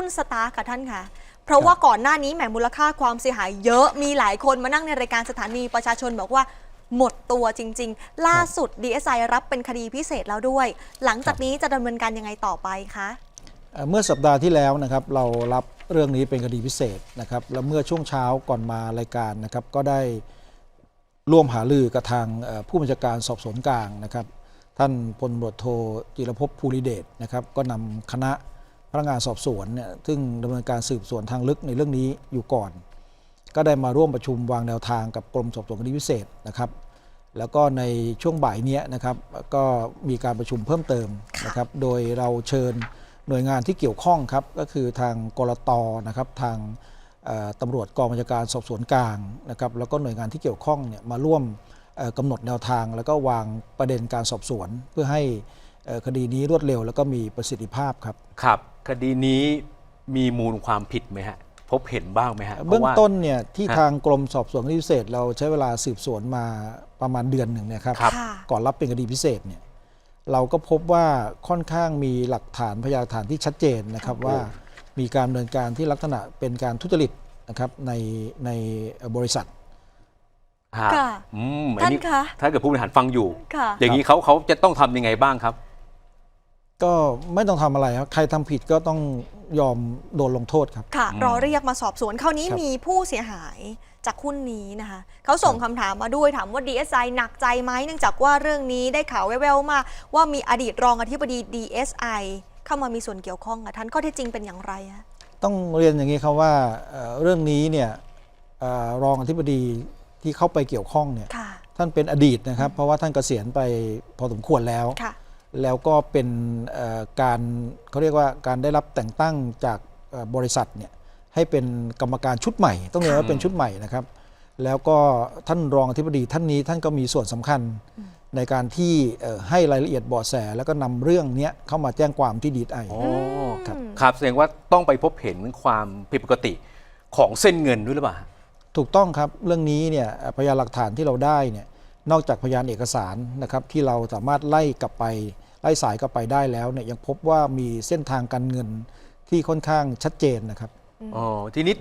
หุ้นสตาร์ค่ะท่านค่ะ เพราะว่าก่อนหน้านี้แหมมูลค่าความเสียหายเยอะมีหลายคนมานั่งในรายการสถานีประชาชนบอกว่าหมดตัวจริง ๆ ล่าสุด DSI รับเป็นคดีพิเศษแล้วด้วย หลังจากนี้จะดำเนินการยังไงต่อไปคะเอ่อเมื่อสัปดาห์ที่แล้วนะครับเรารับเรื่องนี้เป็นคดีพิเศษนะครับแล้วเมื่อช่วงเช้าก่อนมารายการนะครับก็ได้ร่วมหารือกับทางเอ่อผู้บัญชาการสอบสวนกลางนะครับ ท่านพลตำรวจโทจิรภพภูริเดชนะครับก็นำคณะ พนักงานสอบสวนเนี่ยซึ่งดำเนินการสืบสวนทางลึกในเรื่องนี้อยู่ก่อน ก็ได้มาร่วมประชุมวางแนวทางกับกรมสอบสวนคดีพิเศษนะครับแล้วก็ในช่วงบ่ายเนี้ยนะครับก็มีการประชุมเพิ่มเติมนะครับโดยเราเชิญหน่วยงานที่เกี่ยวข้องครับก็คือทางกรตนะครับทางเอ่อตำรวจกองบัญชาการสอบสวนกลางนะครับแล้วก็หน่วยงานที่เกี่ยวข้องเนี่ยมาร่วมเอ่อกำหนดแนวทาง แล้วก็วางประเด็นการสอบสวนเพื่อให้เอ่อ คดีนี้รวดเร็วแล้วก็มีประสิทธิภาพครับ ครับ คดีนี้มีมูลความผิดไหมฮะ พบเห็นบ้างไหมฮะเบื้องพราะว่าต้นเนี่ยที่ฮะทางกรมสอบสวนคดีพิเศษ เราใช้เวลาสืบสวนมาประมาณเดือนหนึ่งเนะครับครับค่ะก่อนรับเป็นคดีพิเศษเนี่ยเราก็พบว่าค่อนข้างมีหลักฐานพยานหลักฐานที่ชัดเจนนะครับว่ามีการดำเนินการที่ลักษณะเป็นการทุจริตนะครับในในบริษัทฮะค่ะอืมอัท่านนี้คะถ้าเกิดผู้บริหารฟังอยู่ค่ะอย่างนี้เขาเขาจะต้องทำยังไงบ้างครับ ก็ไม่ต้องทำอะไรครับใครทำผิดก็ต้องยอมโดนลงโทษครับ ค่ะอืมรอเรียกมาสอบสวนคราวนี้ครับ มีผู้เสียหายจากหุ้นนี้นะคะ เขาส่งคำถามมาด้วยถามว่า DSI หนักใจไหมเนื่องจากว่าเรื่องนี้ได้ข่าวแว่วๆมา ว่ามีอดีตรองอธิบดี DSI เข้ามามีส่วนเกี่ยวข้องกับท่านข้อเท็จจริงเป็นอย่างไรคะต้องเรียนอย่างนี้ครับว่าเอ่อเรื่องนี้เนี่ยเอ่อรองอธิบดีที่เข้าไปเกี่ยวข้องเนี่ยค่ะ ท่านเป็นอดีตนะครับ เพราะว่าท่านเกษียณไปพอสมควรแล้ว ค่ะ แล้วก็เป็นเอ่อการเขาเรียกว่าการได้รับแต่งตั้งจากเอ่อบริษัทเนี่ยให้เป็นกรรมการชุดใหม่ ต้องเรียกว่าเป็นชุดใหม่นะครับ แล้วก็ท่านรองอธิบดีท่านนี้ท่านก็มีส่วนสำคัญในการที่เอ่อให้รายละเอียดเบาะแส แล้วก็นำเรื่องเนี้ยเข้ามาแจ้งความที่ดีไออ๋อครับครับแสดงว่าต้องไปพบเห็นความผิดปกติของเส้นเงินด้วยหรือเปล่าถูกต้องครับเรื่องนี้เนี่ยเอ่อพยานหลักฐานที่เราได้เนี่ยนอกจากพยานเอกสารนะครับที่เราสามารถไล่กลับไป ไล่สายกลับไปได้แล้วเนี่ยยังพบว่ามีเส้นทางการเงินที่ค่อนข้างชัดเจนนะครับอ๋อทีนี้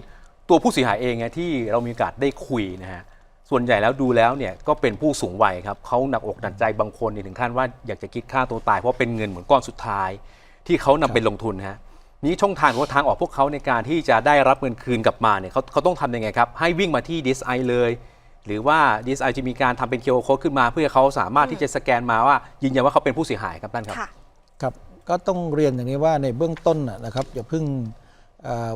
ตัวผู้เสียหายเองไงที่เรามีโอกาสได้คุยนะฮะส่วนใหญ่แล้วดูแล้วเนี่ยก็เป็นผู้สูงวัยครับเขาหนักอกหนักใจบางคนเนี่ยถึงขั้นว่าอยากจะคิดฆ่าตัวตายเพราะเป็นเงินเหมือนก้อนสุดท้าย ที่เขานำไปลงทุนฮะนี้ช่องทางหรือว่าทางออกพวกเขาในการที่จะได้รับเงินคืนกลับมาเนี่ยเขาเขาต้องทำยังไงครับ ให้วิ่งมาที่ DSI เลย หรือว่า DSI จะมีการทำเป็น QR code ขึ้นมา เพื่อเขาสามารถที่จะสแกนมาว่ายืนยันว่าเขาเป็นผู้เสียหายครับท่านครับ ค่ะ ครับก็ต้องเรียนอย่างนี้ว่าในเบื้องต้นนะนะครับอย่าเพิ่งเอ่อ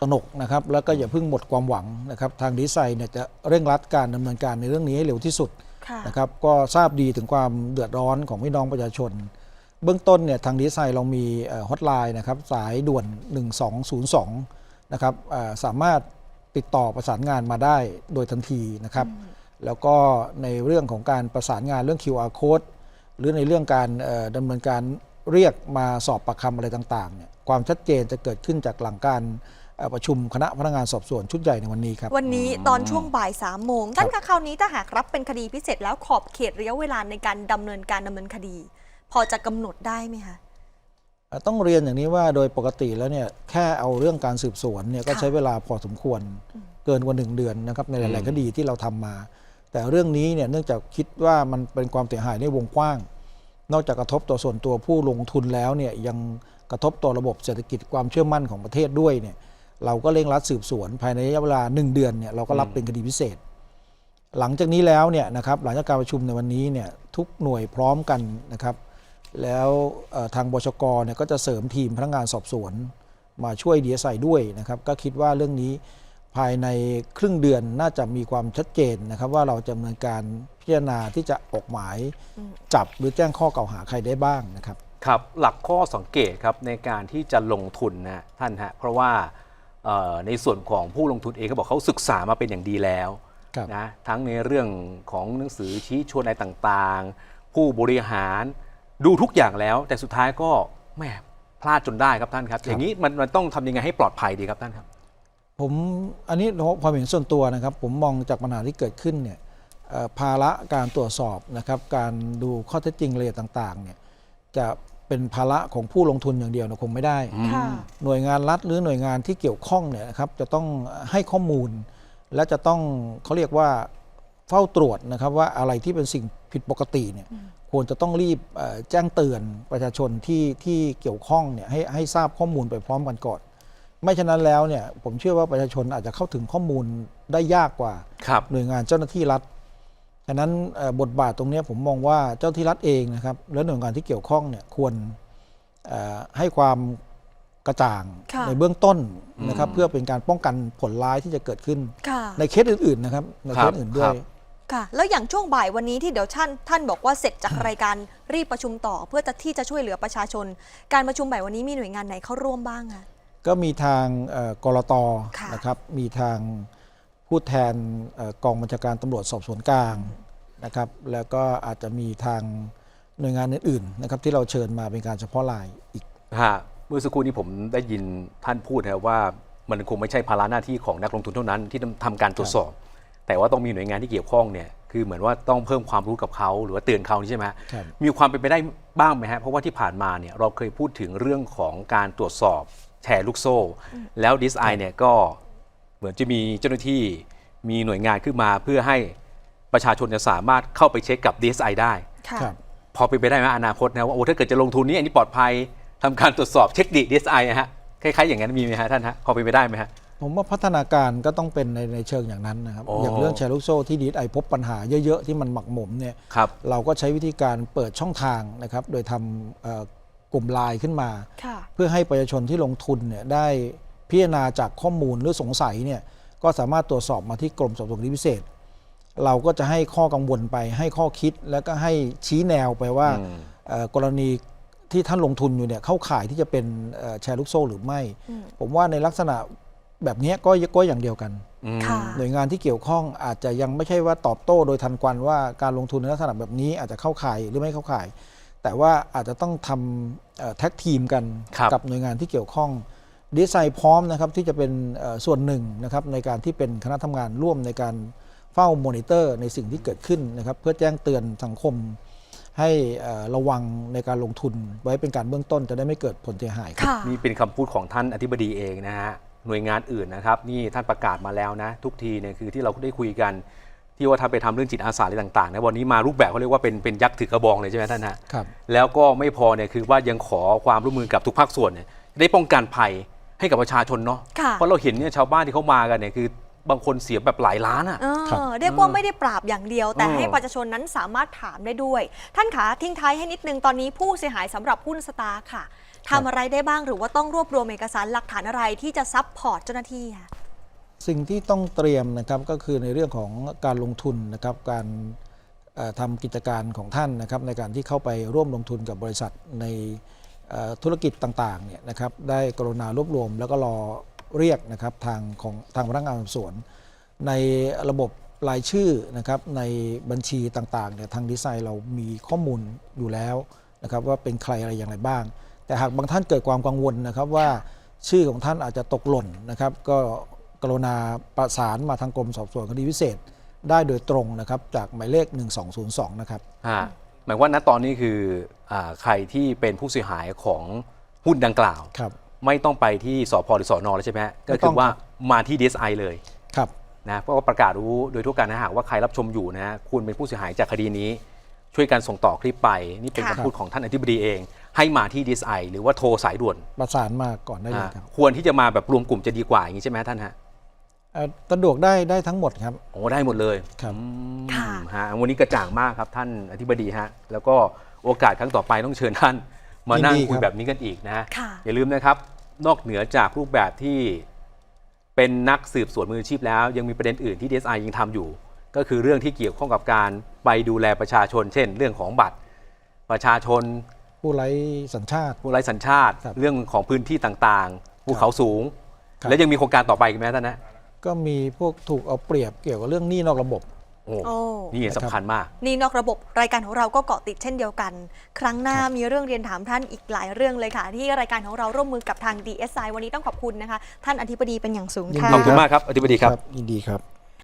ตระหนกนะครับแล้วก็อย่าเพิ่งหมดความหวังนะครับทางดีไซน์เนี่ยจะเร่งรัดการดำเนินการในเรื่องนี้ให้เร็วที่สุดค่ะ นะครับก็ทราบดีถึงความเดือดร้อนของพี่น้องประชาชน เบื้องต้นเนี่ยทางดีไซน์เรามีฮอตไลน์นะครับสายด่วน 1202 นะครับเอ่อสามารถ ติดต่อประสานงานมาได้โดยทันทีนะครับ แล้วก็ในเรื่องของการประสานงานเรื่อง QR code หรือในเรื่องการเอ่อดำเนินการเรียกมาสอบปากคำอะไรต่างๆเนี่ยความชัดเจนจะเกิดขึ้นจากหลังการเอ่อประชุมคณะพนักงานสอบสวนชุดใหญ่ในวันนี้ครับ วันนี้ตอนช่วงบ่ายสามโมงท่านคะคราวนี้ถ้าหากรับเป็นคดีพิเศษแล้วขอบเขตระยะเวลาในการดำเนินการดำเนินคดี พอจะกำหนดได้ไหมคะเอ่อ ต้องเรียนอย่างนี้ว่าโดยปกติแล้วเนี่ยแค่เอาเรื่องการสืบสวนเนี่ยก็ค่ะใช้เวลาพอสมควรเกินกว่าหนึ่งเดือนนะครับในหลายอืมๆคดีที่เราทำมา แต่เรื่องนี้เนี่ยเนื่องจากคิดว่ามันเป็นความเสียหายในวงกว้าง นอกจากกระทบต่อส่วนตัวผู้ลงทุนแล้วเนี่ยยังกระทบต่อระบบเศรษฐกิจความเชื่อมั่นของประเทศด้วยเนี่ยเราก็เร่งรัดสืบสวน ภายในระยะเวลา 1 เดือนเนี่ยเราก็รับเป็นคดีพิเศษ หลังจากนี้แล้วเนี่ยนะครับหลังจากการประชุมในวันนี้เนี่ยทุกหน่วยพร้อมกันนะครับ แล้วเอ่อทางบชกเนี่ยก็จะเสริมทีมพนักงานสอบสวน มาช่วยดีเอสไอด้วยนะครับ ก็คิดว่าเรื่องนี้ภายในครึ่งเดือนน่าจะมีความชัดเจนนะครับ ว่าเราจะดำเนินการพิจารณาที่จะออกหมายจับหรือแจ้งข้อกล่าวหาใครได้บ้างนะครับ ครับ หลักข้อสังเกตครับในการที่จะลงทุนนะท่านฮะเพราะว่าเอ่อในส่วนของผู้ลงทุนเองเขาบอกเขาศึกษามาเป็นอย่างดีแล้วครับนะทั้งในเรื่องของหนังสือชี้ชวนอะไรต่างๆ ผู้บริหาร ดูทุกอย่างแล้ว แต่สุดท้ายก็แหม่พลาดจนได้ครับท่านครับ อย่างนี้มันมันต้องทำยังไงให้ปลอดภัยดีครับท่านครับ ผมอันนี้ความเห็นส่วนตัวนะครับ ผมมองจากปัญหาที่เกิดขึ้นเนี่ยเอ่อภาระการตรวจสอบนะครับ การดูข้อเท็จจริงรายละเอียดต่างๆเนี่ยจะเป็นภาระของผู้ลงทุนอย่างเดียวนะคงไม่ได้อืมค่ะ หน่วยงานรัฐหรือหน่วยงานที่เกี่ยวข้องเนี่ยนะครับจะต้องให้ข้อมูล และจะต้องเขาเรียกว่าเฝ้าตรวจนะครับว่าอะไรที่เป็นสิ่งผิดปกติเนี่ย ควรจะต้องรีบเอ่อแจ้งเตือนประชาชนที่ที่เกี่ยวข้องเนี่ยให้ให้ทราบข้อมูลไปพร้อมกันก่อน ไม่ฉะนั้นแล้วเนี่ยผมเชื่อว่าประชาชนอาจจะเข้าถึงข้อมูลได้ยากกว่าครับหน่วยงานเจ้าหน้าที่รัฐฉะนั้นเอ่อบทบาทตรงเนี้ยผมมองว่าเจ้าหน้าที่รัฐเองนะครับและหน่วยงานที่เกี่ยวข้องเนี่ยควรเอ่อให้ความกระจ่างค่ะในเบื้องต้นนะครับอืมเพื่อเป็นการป้องกันผลร้ายที่จะเกิดขึ้นค่ะในเคสอื่นๆนะครับในเคสอื่นด้วครัยบ ค่ะแล้วอย่างช่วงบ่ายวันนี้ที่เดี๋ยวท่านท่านบอกว่าเสร็จจากรายการรีบประชุมต่อ เพื่อจะที่จะช่วยเหลือประชาชน การประชุมบ่ายวันนี้มีหน่วยงานไหนเข้าร่วมบ้างอะก็มีทางเอ่อกรตค่ะ นะครับ มีทางผู้แทนเอ่อกองบัญชาการตำรวจสอบสวนกลางนะครับ แล้วก็อาจจะมีทางหน่วยงานอื่นๆนะครับที่เราเชิญมาเป็นการเฉพาะรายอีก ฮะเมื่อสักครู่นี้ผมได้ยินท่านพูดนะครับว่ามันคงไม่ใช่ภาระหน้าที่ของนักลงทุนเท่านั้นที่ต้องทำการตรวจสอบ แต่ว่าต้องมีหน่วยงานที่เกี่ยวข้องเนี่ยคือเหมือนว่าต้องเพิ่มความรู้กับเขาหรือว่าเตือนเขานี่ใช่ไหมฮะครับมีความเป็นไปได้บ้างไหมฮะเพราะว่าที่ผ่านมาเนี่ยเราเคยพูดถึงเรื่องของการตรวจสอบแชร์ลูกโซ่ แล้วดิสไอเนี่ยก็เหมือนจะมีเจ้าหน้าที่มีหน่วยงานขึ้นมาเพื่อให้ประชาชนจะสามารถเข้าไปเช็คกับ DSI ได้ค่ะครับพอเป็นไปได้ไหมอนาคตนะว่าโอ้ถ้าเกิดจะลงทุนนี้อันนี้ปลอดภัยทำการตรวจสอบเช็คดี DSI นะฮะคล้ายๆอย่างนั้นมีไหมฮะท่านฮะพอเป็นไปได้ไหมฮะ ผมว่าพัฒนาการก็ต้องเป็นในในเชิงอย่างนั้นนะครับโอ้อย่างเรื่องแชร์ลูกโซ่ที่ดีไอพบปัญหาเยอะๆ ที่มันหมักหมมเนี่ยครับเราก็ใช้วิธีการเปิดช่องทางนะครับ โดยทำเอ่อกลุ่มไลน์ขึ้นมา ค่ะ เพื่อให้ประชาชนที่ลงทุนเนี่ยได้พิจารณาจากข้อมูลหรือสงสัยเนี่ยก็สามารถตรวจสอบมาที่กรมสอบสวนคดีพิเศษ เราก็จะให้ข้อกังวลไปให้ข้อคิดแล้วก็ให้ชี้แนวไปว่าอืมเอ่อกรณีที่ท่านลงทุนอยู่เนี่ยเข้าข่ายที่จะเป็นเอ่อแชร์ลูกโซ่หรือไม่อืมผมว่าในลักษณะ แบบเนี้ยก็ก็อย่างเดียวกันอืมค่ะหน่วยงานที่เกี่ยวข้องอาจจะยังไม่ใช่ว่าตอบโต้โดยทันควันว่าการลงทุนในลักษณะแบบนี้อาจจะเข้าข่ายหรือไม่เข้าข่าย แต่ว่าอาจจะต้องทำแท็กทีมกันครับกับหน่วยงานที่เกี่ยวข้องดีไซน์พร้อมนะครับที่จะเป็นเอ่อส่วนหนึ่งนะครับในการที่เป็นคณะทำงานร่วมในการเฝ้ามอนิเตอร์ในสิ่งที่เกิดขึ้นนะครับเพื่อแจ้งเตือนสังคม ให้เอ่อระวังในการลงทุนไว้เป็นการเบื้องต้นจะได้ไม่เกิดผลเสียหายครับค่ะนี่เป็นคำพูดของท่านอธิบดีเองนะฮะ หน่วยงานอื่นนะครับนี่ท่านประกาศมาแล้วนะ ทุกทีเนี่ยคือที่เราได้คุยกันที่ว่าท่านไปทำเรื่องจิตอาสาอะไรต่างๆนะวันนี้มารูปแบบเขาเรียกว่าเป็นเป็นยักษ์ถือกระบองเลยใช่ไหมท่านฮะครับแล้วก็ไม่พอเนี่ยคือว่ายังขอความร่วมมือกับทุกภาคส่วนเนี่ยได้ป้องกันภัยให้กับประชาชนเนาะค่ะเพราะเราเห็นเนี่ยชาวบ้านที่เขามากันเนี่ยคือบางคนเสียแบบหลายล้านอะเออครับเรียกว่าไม่ได้ปราบอย่างเดียว แต่เออให้ประชาชนนั้นสามารถถามได้ด้วย ท่านขาทิ้งท้ายให้นิดนึงตอนนี้ผู้เสียหายสำหรับหุ้นสตาร์ค่ะ ทำอะไรได้บ้างหรือว่าต้องรวบรวมเอกสารหลักฐานอะไรที่จะซับพอร์ตเจ้าหน้าที่ค่ะสิ่งที่ต้องเตรียมนะครับก็คือในเรื่องของการลงทุนนะครับการเอ่อทำกิจการของท่านนะครับในการที่เข้าไปร่วมลงทุนกับบริษัทในธุรกิจต่างๆเนี่ยนะครับได้กรุณารวบรวม แล้วก็รอเรียกนะครับทางของทางพนักงานสอบสวน ในระบบรายชื่อนะครับในบัญชีต่างๆเนี่ยทางดีไซน์เรามีข้อมูลอยู่แล้วนะครับว่าเป็นใครอะไรอย่างไรบ้าง แต่หากบางท่านเกิดความกังวลนะครับว่าชื่อของท่านอาจจะตกหล่นนะครับ ก็กรุณาประสานมาทางกรมสอบสวนคดีพิเศษ ได้โดยตรงนะครับจากหมายเลข 1202 นะครับ ฮะหมายว่าณตอนนี้คืออาใครที่เป็นผู้เสียหายของหุ้นดังกล่าว ครับ ไม่ต้องไปที่สพหรือสอนอแล้วใช่ไหมฮะก็ไม่ต้คืออง ว่าครับมาที่ DSI เลยครับ นะเพราะว่าประกาศรู้โดยทั่วกันนะหากว่าใครรับชมอยู่นะฮะคุณเป็นผู้เสียหายจากคดีนี้ ช่วยกันส่งต่อคลิปไป นี่เป็นค่ะ คำพูดของท่านอธิบดีเอง ให้มาที่ DSI หรือว่าโทรสายด่วนประสานมาก่อนได้เลยอ่าครับ ควรที่จะมาแบบรวมกลุ่มจะดีกว่าอย่างนี้ใช่ไหมท่านฮะเอ่อสะดวกได้ได้ทั้งหมดครับโอ้ได้หมดเลยครับอืมค่ะฮะวันนี้กระจ่างมากครับท่านอธิบดีฮะแล้วก็โอกาสครั้งต่อไปต้องเชิญท่าน มานั่งยินดีคุยครับแบบนี้กันอีกนะฮะค่ะอย่าลืมนะครับ นอกเหนือจากรูปแบบที่เป็นนักสืบสวนมืออาชีพแล้ว ยังมีประเด็นอื่นที่ DSI ยังทำอยู่ ก็คือเรื่องที่เกี่ยวข้องกับการไปดูแลประชาชน เช่น เรื่องของบัตรประชาชน ผู้ไร้สัญชาติ ผู้ไร้สัญชาติ ครับเรื่องของพื้นที่ต่างๆ ภูเขาสูง ครับ และยังมีโครงการต่อไปอีกไหมท่านนะก็มีพวกถูกเอาเปรียบเกี่ยวกับเรื่องหนี้นอกระบบ โอ้โอ้ นี่สำคัญมาก นี่นอกระบบรายการของเราก็เกาะติดเช่นเดียวกัน ครั้งหน้ามีเรื่องเรียนถามท่านอีกหลายเรื่องเลยค่ะ ที่รายการของเราร่วมมือกับทาง DSI วันนี้ต้องขอบคุณนะคะ ท่านอธิบดีเป็นอย่างสูงยินค่ะดีขอบคุณมากครับอธิบดีครับ ยินดีครับ